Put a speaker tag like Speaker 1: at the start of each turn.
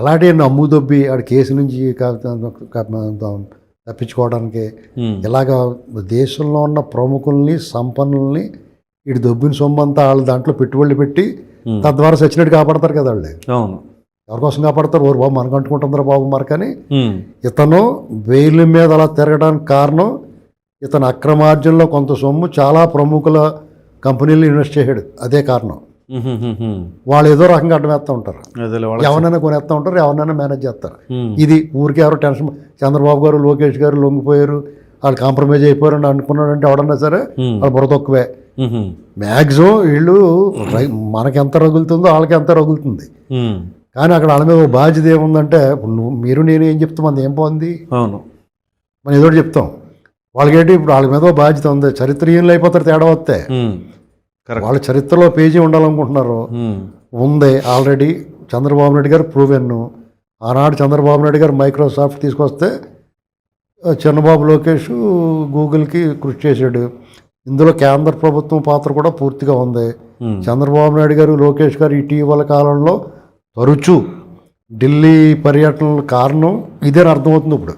Speaker 1: అలాంటి నమ్ము దొబ్బి ఆడ కేసు నుంచి తప్పించుకోవడానికి. ఇలాగ దేశంలో ఉన్న ప్రముఖుల్ని సంపన్నుల్ని ఇటు దొబ్బిన సొమ్మంతా వాళ్ళు దాంట్లో పెట్టుబడులు పెట్టి తద్వారా సచ్చినట్టు కాపాడతారు కదా వాళ్ళు.
Speaker 2: అవును.
Speaker 1: ఎవరి కోసం కాపాడతారు? ఓరు బాబు మనకు అంటుకుంటుందిరా బాబు మరకని. ఇతను బెయిల్ మీద అలా తిరగడానికి కారణం ఇతను అక్రమార్జనలో కొంత సొమ్ము చాలా ప్రముఖుల కంపెనీలు ఇన్వెస్ట్ చేశాడు. అదే కారణం. వాళ్ళు ఏదో రకంగా అడ్డమేస్తూ ఉంటారు. ఎవరినైనా కొనేస్తూ ఉంటారు ఎవరినైనా మేనేజ్ చేస్తారు. ఇది ఊరికే ఎవరు టెన్షన్ చంద్రబాబు గారు లోకేష్ గారు లొంగిపోయారు వాళ్ళు కాంప్రమైజ్ అయిపోయారు అని అనుకున్నాడంటే ఎవడన్నా సరే వాళ్ళు బుర్ర తక్కువే. మ్యాక్సిమం వీళ్ళు మనకి ఎంత రగులుతుందో వాళ్ళకి ఎంత రగులుతుంది కానీ అక్కడ వాళ్ళ మీద ఒక బాధ్యత ఏముందంటే నువ్వు మీరు నేను ఏం చెప్తాం అది ఏం పోంది?
Speaker 2: అవును.
Speaker 1: మనం ఏదో చెప్తాం. వాళ్ళకేంటి ఇప్పుడు వాళ్ళ మీద ఒక బాధ్యత ఉంది. చరిత్రహీనులు అయిపోతారు తేడా వస్తే. వాళ్ళ చరిత్రలో పేజీ ఉండాలనుకుంటున్నారు
Speaker 2: ఉమ్,
Speaker 1: ఉంది. ఆల్రెడీ చంద్రబాబు నాయుడు గారు ప్రూవెన్ ఆనాడు చంద్రబాబు నాయుడు గారు మైక్రోసాఫ్ట్ తీసుకొస్తే ఆ, చిన్నబాబు లోకేష్ గూగుల్కి కృషి చేశాడు. ఇందులో కేంద్ర ప్రభుత్వం పాత్ర కూడా పూర్తిగా ఉంది.
Speaker 2: ఉమ్,
Speaker 1: చంద్రబాబు నాయుడు గారు లోకేష్ గారు ఇటీవల కాలంలో తరచూ ఢిల్లీ పర్యటనల కారణం ఇదే అర్థమవుతుంది ఇప్పుడు.